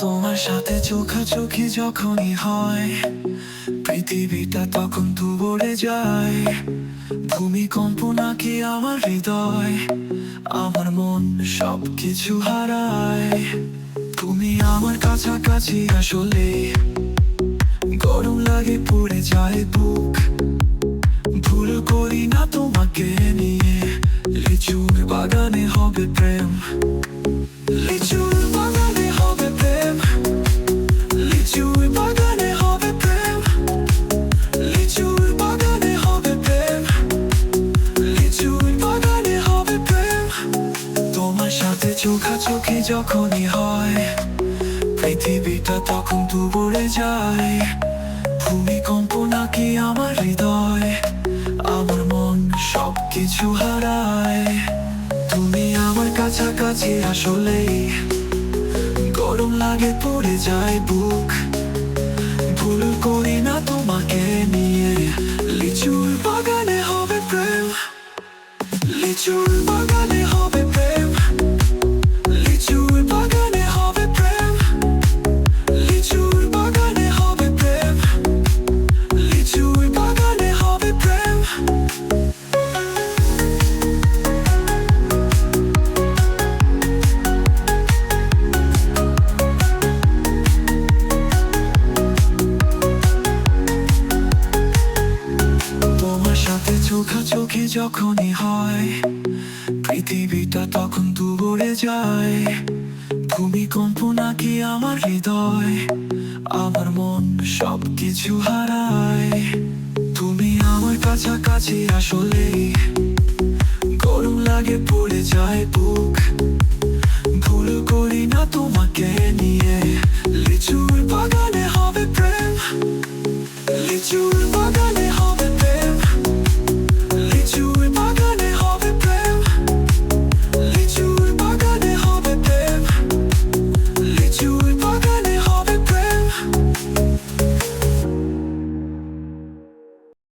তোমার সাথে চোখাচোখি যখনই হয়, পৃথিবীটা তখন দুবরে যায়। ভূমিকম্প নাকি আমার হৃদয়, আমার মন সব কিছু হারায়। তুমি আমার কাছাকাছি আসলে, গরম লাগে পড়ে যায় বুক। ভুল করি না তোমাকে নিয়ে, লিচুর বাগানে হবে প্রেম। চোখাচোখি যখনই হয়, পৃথিবীটা তখন দুবরে যায়। ভূমিকম্প নাকি আমার হৃদয়, আমার মন সব কিছু হারায়। তুমি আমার কাছাকাছি আসলেই গরম লাগে, পড়ে যায় বুক। ভুল করি না তোমাকে নিয়ে, লিচুর বাগানে হবে প্রেম, লিচুর যখনই হয়, পৃথিবীটা তখন দুবড়ে যায়। ভূমিকম্প নাকি আমার হৃদয়, আমার মন সব কিছু হারায়। তুমি আমার কাছাকাছি আসলে, গরম লাগে পড়ে যায় বুক। ভুল করি না তোমাকে নিয়ে, লিচুর বাগানে হবে প্রেম। লিচুর